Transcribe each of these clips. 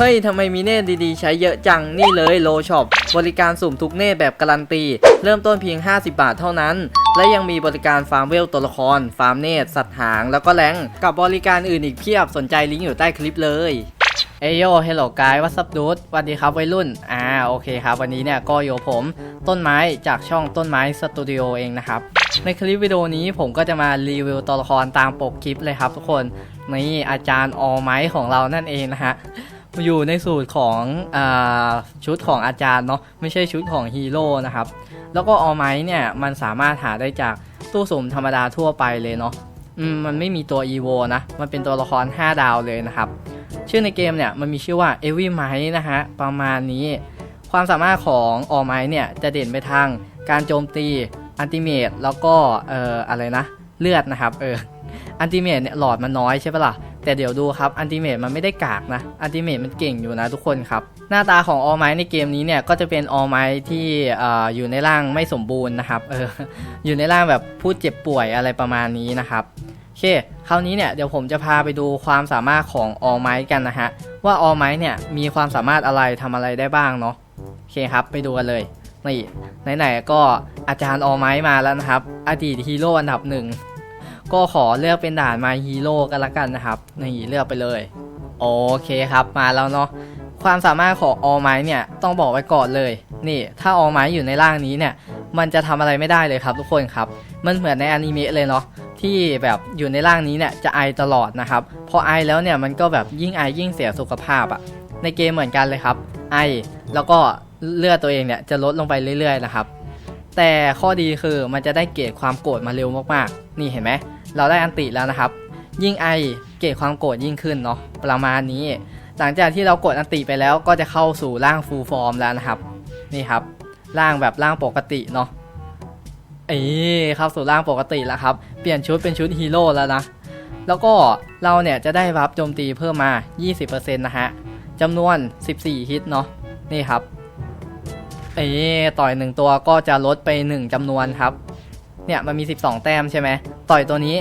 เฮ้ยทำไมมีเนตดีๆ ใช้เยอะจังนี่เลยโลช็อปบริการสุ่มทุกเนตแบบการันตี เริ่มต้นเพียง 50 บาทเท่านั้น และยังมีบริการฟาร์มเวลตัวละคร ฟาร์มเนตสัตว์หาง แล้วก็แรงกับบริการอื่นอีกเพียบสนใจลิงก์อยู่ใต้คลิปเลยเอโยเฮลโลกายวัสดุดสวัสดีครับวัยรุ่น อ่า โอเคครับ วันนี้เนี่ยก็อยู่กับผม ต้นไม้จากช่องต้นไม้สตูดิโอเองนะครับ ในคลิปวิดีโอนี้ผมก็จะมารีวิวตัวละครตามปกคลิปเลยครับทุกคน นี่อาจารย์ออไม้ของเรานั่นเองนะฮะ อยู่ในสูตรของอชุดของอาจารย์เนาะไม่ใช่ชุดของฮีโร่นะครับ แล้วก็ออไม้เนี่ยมันสามารถหาได้จากตู้สุ่มธรรมดาทั่วไปเลยเนาะมมันไม่มีตัว EVO นะ มันเป็นตัวละคร 5 ดาวเลยนะครับ ชื่อในเกมเนี่ยมันมีชื่อว่า e v y m i นะฮะประมาณนี้ ความสามารถของออไม้เนี่ยจะเด่นไปทางการโจมตีอันติเมตแล้วก็เอ่ออะไรนะ เลือดนะครับเอออันติเมตเนี่ยหลอดมันน้อยใช่ปะล่ะ แต่เดี๋ยวดูครับอันติเมตมันไม่ได้กากนะอันติเมตมันเก่งอยู่นะทุกคนครับ หน้าตาของออไม้ในเกมนี้เนี่ยก็จะเป็นออไม้ที่ออยู่ในร่างไม่สมบูรณ์นะครับเอออยู่ในร่างแบบผู้เจ็บป่วยอะไรประมาณนี้นะครับโอเค คราวนี้เนี่ยเดี๋ยวผมจะพาไปดูความสามารถของออไม้กันนะฮะว่าออไม้เนี่ยมีความสามารถอะไรทำอะไรได้บ้างเนาะโอเคครับไปดูกันเลยนี่ไหนๆก็อาจารย์ออไม้มาแล้วนะครับ อดีตฮีโร่อันดับหนึ่ง ก็ขอเลือกเป็นด่านมาฮีโร่กันละกันนะครับนี่เลือกไปเลย โอเคครับมาแล้วเนาะความสามารถของออไม้เนี่ยต้องบอกไว้ก่อนเลย นี่ถ้าออไม้อยู่ในร่างนี้เนี่ย มันจะทำอะไรไม่ได้เลยครับทุกคนครับ มันเหมือนในอนิเมะเลยเนาะที่แบบอยู่ในร่างนี้เนี่ยจะไอตลอดนะครับพอไอแล้วเนี่ยมันก็แบบยิ่งไอยิ่งเสียสุขภาพอะในเกมเหมือนกันเลยครับ ไอแล้วก็เลือดตัวเองเนี่ยจะลดลงไปเรื่อยๆนะครับ แต่ข้อดีคือมันจะได้เกรดความโกรธมาเร็วมากๆ นี่เห็นไหม เราได้อันติแล้วนะครับ ยิ่งไอเกรดความโกรธยิ่งขึ้นเนาะประมาณนี้ หลังจากที่เรากดอันติไปแล้วก็จะเข้าสู่ร่างฟูลฟอร์มแล้วนะครับนี่ครับร่างแบบร่างปกติเนาะเอ้เข้าสู่ร่างปกติแล้วครับ เปลี่ยนชุดเป็นชุดฮีโร่แล้วนะ แล้วก็เราเนี่ยจะได้รับโจมตีเพิ่มมา 20%นะฮะจำนวน 14 ฮิตเนาะนี่ครับเอ้ต่อยหนึ่งตัวก็จะลดไป 1จำนวนครับ เนี่ยมันมี 12 แต้มใช่ไหม ต่อยตัวนี้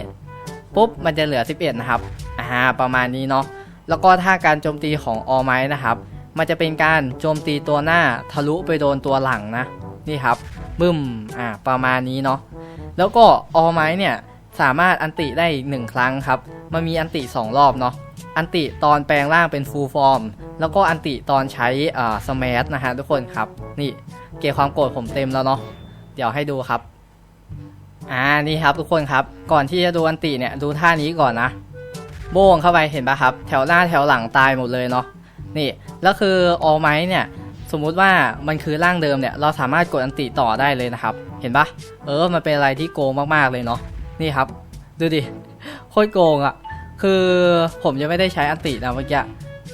ปุ๊บมันจะเหลือ 11 นะครับอ่าประมาณนี้เนาะแล้วก็ถ้าการโจมตีของออไม้นะครับ มันจะเป็นการโจมตีตัวหน้าทะลุไปโดนตัวหลังนะนี่ครับบึ้มอ่าประมาณนี้เนาะแล้วก็ออไม้เนี่ยสามารถอันติได้อีกหนึ่งครั้งครับ มันมีอันติ 2 รอบเนาะ อันติตอนแปลงร่างเป็นฟูลฟอร์ม แล้วก็อันติตอนใช้อ่าสมันะฮะทุกคนครับ นี่ เกรดความโกรธผมเต็มแล้วเนาะ เดี๋ยวให้ดูครับ อ่านี่ครับทุกคนครับก่อนที่จะดูอันติเนี่ยดูท่านี้ก่อนนะ โบ้งเข้าไปเห็นปะครับ แถวหน้าแถวหลังตายหมดเลยเนาะนี่แล้วคือออไม้เนี่ยสมมุติว่ามันคือร่างเดิมเนี่ยเราสามารถกดอันติต่อได้เลยนะครับ เห็นปะเออมันเป็นอะไรที่โกงมากๆเลยเนาะนี่ครับ ดูดิโคตรโกงอะ่ะคือผมยังไม่ได้ใช้อันตินะเมื่อกี้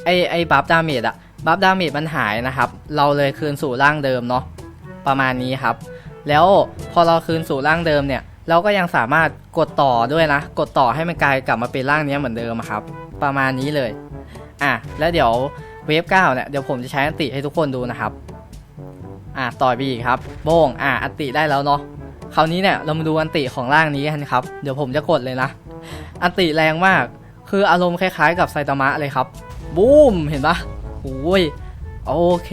ไอไอบัฟดาเมจอะบัฟดาเมจมันหายนะครับ เราเลยคืนสู่ร่างเดิมเนาะประมาณนี้ครับ แล้วพอเราคืนสู่ร่างเดิมเนี่ย เราก็ยังสามารถกดต่อด้วยนะ กดต่อให้มันกลายกลับมาเป็นร่างนี้เหมือนเดิมครับ ประมาณนี้เลย อะ แล้วเดี๋ยวเวฟเก้าเนี่ย เดี๋ยวผมจะใช้อันติให้ทุกคนดูนะครับ อะ ต่อยไปอีกครับ โบ้ง อะ อันติได้แล้วเนาะ คราวนี้เนี่ย เรามาดูอันติของร่างนี้กันครับ เดี๋ยวผมจะกดเลยนะ อันติแรงมาก คืออารมณ์คล้ายๆ กับไซตามะเลยครับ บูม เห็นปะโอ้ย โอเค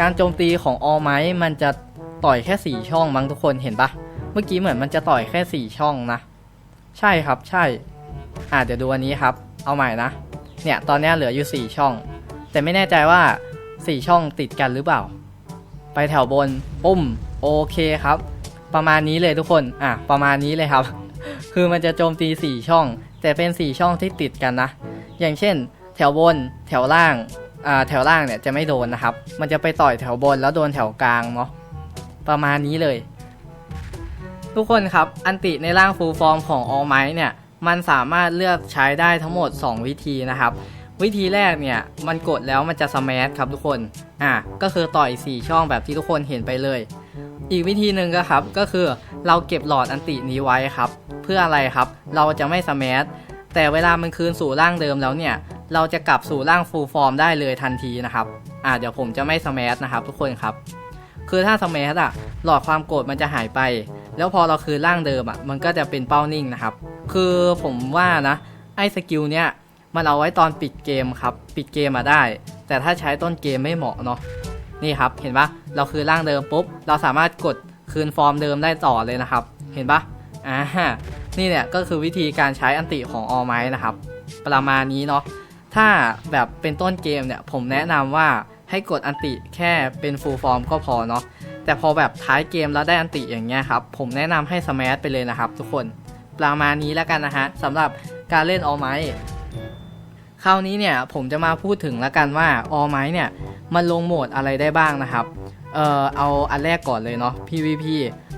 การโจมตีของออไมมันจะ ต่อยแค่ 4 ช่องมั้งทุกคนเห็นปะเมื่อกี้เหมือนมันจะต่อยแค่ 4 ช่องนะ ใช่ครับใช่ อะเดี๋ยวดูอันนี้ครับ เอาใหม่นะ เนี่ยตอนนี้เหลืออยู่ 4 ช่อง แต่ไม่แน่ใจว่า 4 ช่องติดกันหรือเปล่า ไปแถวบนปุ้มโอเคครับ ประมาณนี้เลยทุกคน อะประมาณนี้เลยครับ คือมันจะโจมตี 4 ช่อง แต่เป็น 4 ช่องที่ติดกันนะ อย่างเช่น แถวบนแถวล่างอ่าแถวล่างเนี่ยจะไม่โดนนะครับ มันจะไปต่อยแถวบนแล้วโดนแถวกลางเนาะ ประมาณนี้เลย ทุกคนครับอันติในร่างฟูลฟอร์มของออไมเนี่ยมันสามารถเลือกใช้ได้ทั้งหมด 2 วิธีนะครับวิธีแรกเนี่ยมันกดแล้วมันจะสแมชครับทุกคนอะก็คือต่อย4ช่องแบบที่ทุกคนเห็นไปเลย อีกวิธีหนึ่งก็ครับก็คือเราเก็บหลอดอันตินี้ไว้ครับ เพื่ออะไรครับ เราจะไม่สมัแต่เวลามันคืนสู่ร่างเดิมแล้วเนี่ย เราจะกลับสู่ร่างฟูลฟอร์มได้เลยทันทีนะครับอ่าเดี๋ยวผมจะไม่สมันะครับทุกคนครับ คือถ้าสมัอะหลอดความโกรธมันจะหายไป แล้วพอเราคืนร่างเดิมอะมันก็จะเป็นเป้านิ่งนะครับ คือผมว่านะไอ้สกิลเนี้ยมันเอาไว้ตอนปิดเกมครับ ปิดเกมมาได้ แต่ถ้าใช้ต้นเกมไม่เหมาะเนาะนี่ครับ เห็นปะเราคือร่างเดิมปุ๊บ เราสามารถกดคืนฟอร์มเดิมได้ต่อเลยนะครับ เห็นปะอ่านี่เนี่ยก็คือวิธีการใช้อันติของออไม้นะครับ ประมาณนี้เนาะถ้าแบบเป็นต้นเกมเนี่ยผมแนะนำว่า ให้กดอันติแค่เป็นฟูลฟอร์มก็พอเนาะแต่พอแบบท้ายเกมแล้วได้อันติอย่างเงี้ยครับผมแนะนำให้สมัไปเลยนะครับ ทุกคนประมาณนี้แล้วกันนะฮะสำหรับการเล่นออไม้คราวนี้เนี่ยผมจะมาพูดถึงแล้วกันว่าออไม้เนี่ยมันลงโหมดอะไรได้บ้างนะครับเอ่อเอาอันแรกก่อนเลยเนาะ PVP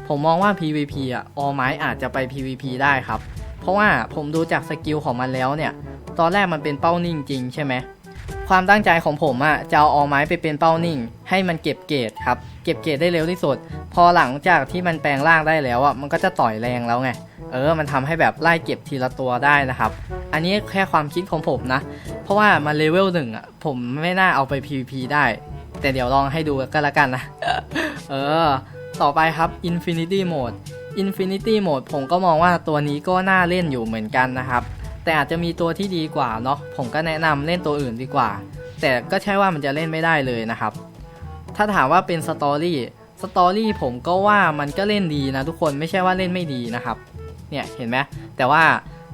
ผมมองว่า PVP อะออไม้อาจจะไป PVP ได้ครับ เพราะว่าผมดูจากสกิลของมันแล้วเนี่ย ตอนแรกมันเป็นเป้านิ่งจริงใช่ไหม ความตั้งใจของผมอะจะเอาออไม้ไปเป็นเป้านิ่ง ให้มันเก็บเกรดครับ เก็บเกรดได้เร็วที่สุด พอหลังจากที่มันแปลงร่างได้แล้วอะมันก็จะต่อยแรงแล้วไง เออ มันทำให้แบบไล่เก็บทีละตัวได้นะครับ อันนี้แค่ความคิดของผมนะ เพราะว่ามันเลเวลหนึ่งอะผมไม่น่าเอาไป PVP ได้ แต่เดี๋ยวลองให้ดูกันละกันนะ เออ ต่อไปครับ Infinity Mode Infinity Mode ผมก็มองว่าตัวนี้ก็น่าเล่นอยู่เหมือนกันนะครับ แต่อาจจะมีตัวที่ดีกว่าเนาะผมก็แนะนำเล่นตัวอื่นดีกว่า แต่ก็ใช่ว่ามันจะเล่นไม่ได้เลยนะครับ ถ้าถามว่าเป็นสตอรี่สตอรี่ผมก็ว่ามันก็เล่นดีนะทุกคนไม่ใช่ว่าเล่นไม่ดีนะครับ เนี่ยเห็นไหมแต่ว่า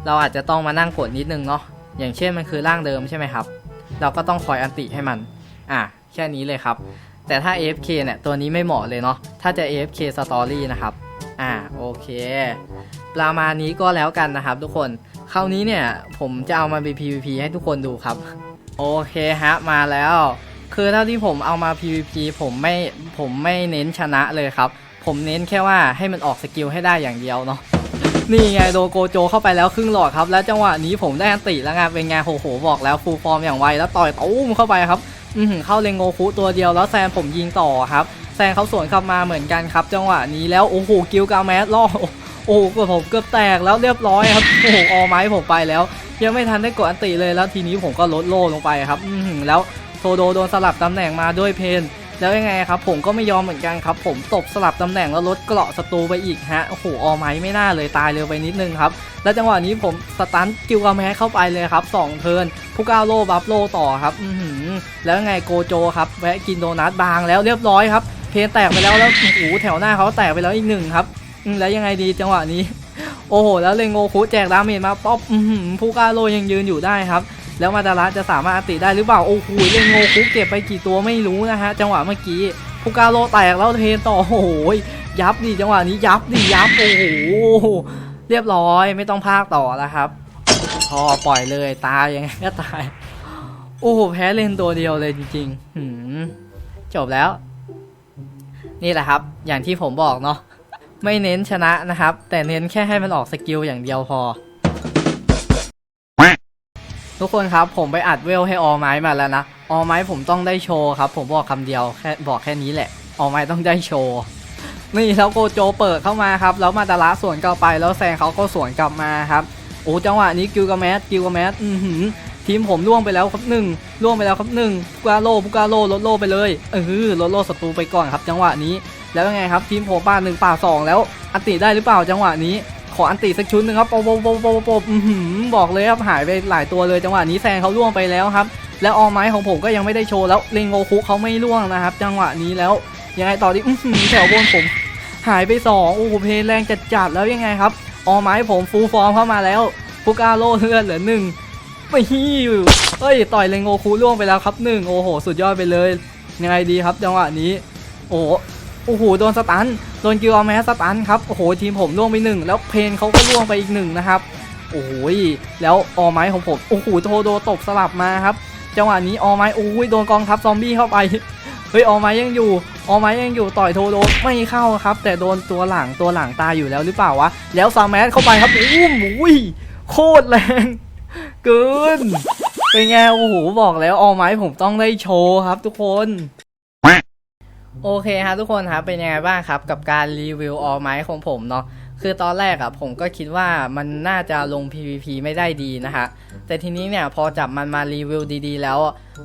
เราอาจจะต้องมานั่งกดนิดนึงเนาะอย่างเช่นมันคือร่างเดิมใช่ไหมครับ เราก็ต้องคอยอันติให้มันอะแค่นี้เลยครับ แต่ถ้า AFK เนี่ยตัวนี้ไม่เหมาะเลยเนาะถ้าจะ AFK Story นะครับ อ่าโอเค ประมาณนี้ก็แล้วกันนะครับทุกคน คราวนี้เนี่ยผมจะเอามาเป็น PVP ให้ทุกคนดูครับ โอเคฮะมาแล้ว คือเท่าที่ผมเอามา PVP ผมไม่ผมไม่เน้นชนะเลยครับ ผมเน้นแค่ว่าให้มันออกสกิลให้ได้อย่างเดียวเนาะนี่ไงโดโกโจเข้าไปแล้วครึ่งหลอดครับ แล้วจังหวะนี้ผมได้อันติแล้วไงเป็นไงโหโหบอกแล้วฟูลฟอร์มอย่างไวแล้วต่อยตุ้มเข้าไปครับอือหือเข้าเลงโงคุตัวเดียวแล้วแซนผมยิงต่อครับแซนเขาสวนกลับมาเหมือนกันครับ จังหวะนี้แล้วโอ้โหกิลกาแมสล่อ โอ้โหผมเกือบแตกแล้วเรียบร้อยครับโอ้โหออไม้ผมไปแล้ว ยังไม่ทันได้กดอันติเลยแล้วทีนี้ผมก็ลดโล่ลงไปครับอืแล้วโทโดโดนสลับตำแหน่งมาด้วยเพนแล้วยังไงครับผมก็ไม่ยอมเหมือนกันครับ ผมตบสลับตำแหน่งแล้วลดเกราะศัตรูไปอีกฮะโอ้โหออไม้ไม่น่าเลยตายเร็วไปนิดนึงครับ แล้วจังหวะนี้ผมสตันกิลกาแมสเข้าไปเลยครับ2เทิร์นผู้ก้าวโลบัฟโลต่อครับอืแล้วยังไงโกโจครับแวะกินโดนัทบางแล้วเรียบร้อยครับเพนแตกไปแล้วแล้วโอ้โหแถวหน้าเขาแตกไปแล้วอีกหนึ่งครับ แล้วยังไงดีจังหวะนี้ โอ้โห แล้วเลงโงคุแจกดาเมจมาป๊อปผู้ก้าโลยังยืนอยู่ได้ครับ แล้วมาดาระจะสามารถอติได้หรือเปล่า โอ้โหเล่นโงคุเก็บไปกี่ตัวไม่รู้นะฮะ จังหวะเมื่อกี้พุกาโลแตกแล้วเทนต่อโอ้โหยับดิจังหวะนี้ยับดิยับโอ้โหเรียบร้อยไม่ต้องพากต่อแล้วครับ พอปล่อยเลยตายยังไงก็ตาย โอ้โหแพ้เล่นตัวเดียวเลยจริงๆจบแล้ว นี่แหละครับ อย่างที่ผมบอกเนาะ ไม่เน้นชนะนะครับ แต่เน้นแค่ให้มันออกสกิลอย่างเดียวพอ ทุกคนครับผมไปอัดเวลให้ออไม้มาแล้วนะ ออไม้ผมต้องได้โชว์ครับ ผมบอกคำเดียวแค่บอกแค่นี้แหละ ออไม้ต้องได้โชว์ นี่แล้วโกโจเปิดเข้ามาครับ แล้วมาดาระสวนกลับไป แล้วแซงเขาก็สวนกลับมาครับ โอ้จังหวะนี้กิลกาแมสกิลกาแมสอือหือทีมผมล่วงไปแล้วครับหนึ่งล่วงไปแล้วครับหนึ่งพุกาโลพุกาโลลดโลไปเลยเออลดโลศัตรูไปก่อนครับ จังหวะนี้ แล้วยังไงครับทีมผมป่าหนึ่งป่าสองแล้วอันติได้หรือเปล่าจังหวะนี้ ขออันติสักชุดหนึ่งครับโปโปโปโปโปอือหือบอกเลยครับหายไปหลายตัวเลยจังหวะนี้แซงเขาล่วงไปแล้วครับ แล้วออไม้ของผมก็ยังไม่ได้โชว์แล้วเลงโงคุเขาไม่ล่วงนะครับ จังหวะนี้แล้วยังไงต่อดีแถวบนผมหายไปสองโอ้โหเพลแรงจัดๆแล้วยังไงครับออไม้ผมฟูลฟอร์มเข้ามาแล้วพุกาโลเลือดเหลือหนึ่งไม่ฮิวเอ้ยต่อยเลงโงคุล่วงไปแล้วครับหนึ่งโอ้โห สุดยอดไปเลย ยังไงดีครับจังหวะนี้ โอ้ โอ้โหโดนสตันโดนกิวอแมสสตันครับโอ้โหทีมผมล่วงไปหนึ่งแล้วเพนเขาก็ล่วงไปอีกหนึ่งนะครับโอ้โหแล้วออไม้ของผมโอ้โหโทโดตบสลับมาครับจังหวะนี้ออไม้โอ้ยโดนกองทัพซอมบี้เข้าไปเฮ้ยออไม้ยังอยู่ออไม้ยังอยู่ต่อยโทโดไม่เข้าครับ แต่โดนตัวหลังตัวหลังตายอยู่แล้วหรือเปล่าวะแล้วซาแมสเข้าไปครับอู้หมุยโคตรแรงเกินเป็นไงโอ้โหบอกแล้วออไม้ผมต้องได้โชว์ครับทุกคน โอเคฮะทุกคนครับเป็นยังไงบ้างครับ กับการรีวิวออไม้ของผมเนาะคือตอนแรกอะผมก็คิดว่ามันน่าจะลง PVP ไม่ได้ดีนะฮะแต่ทีนี้เนี่ยพอจับมันมารีวิวดีๆ แล้ว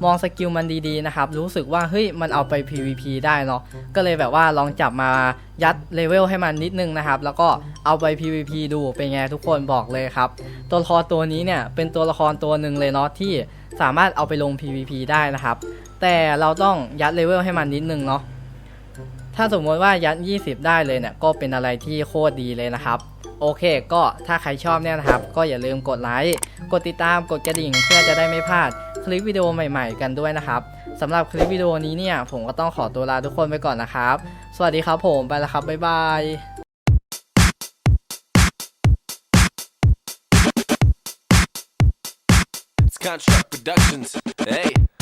มองสกิลมันดีๆนะครับรู้สึกว่าเฮ้ยมันเอาไป PVP ได้เนาะก็เลยแบบว่าลองจับมายัดเลเวลให้มันนิดนึงนะครับแล้วก็เอาไป PVP ดูเป็นไงทุกคนบอกเลยครับ ตัวละครตัวนี้เนี่ยเป็นตัวละครตัวหนึ่งเลยเนาะที่สามารถเอาไปลง PVP ได้นะครับแต่เราต้องยัดเลเวลให้มันนิดนึงเนาะ ถ้าสมมติว่ายัด 20 ได้เลยเนี่ยก็เป็นอะไรที่โคตรดีเลยนะครับ โอเค ก็ถ้าใครชอบเนี่ยนะครับ ก็อย่าลืมกดไลค์กดติดตามกดกระดิ่งเพื่อจะได้ไม่พลาดคลิปวิดีโอใหม่ ๆ กันด้วยนะครับสำหรับคลิปวิดีโอนี้เนี่ย ผมก็ต้องขอตัวลาทุกคนไปก่อนนะครับ สวัสดีครับผมไปแล้วครับบ๊ายบาย Contract Productions. Hey.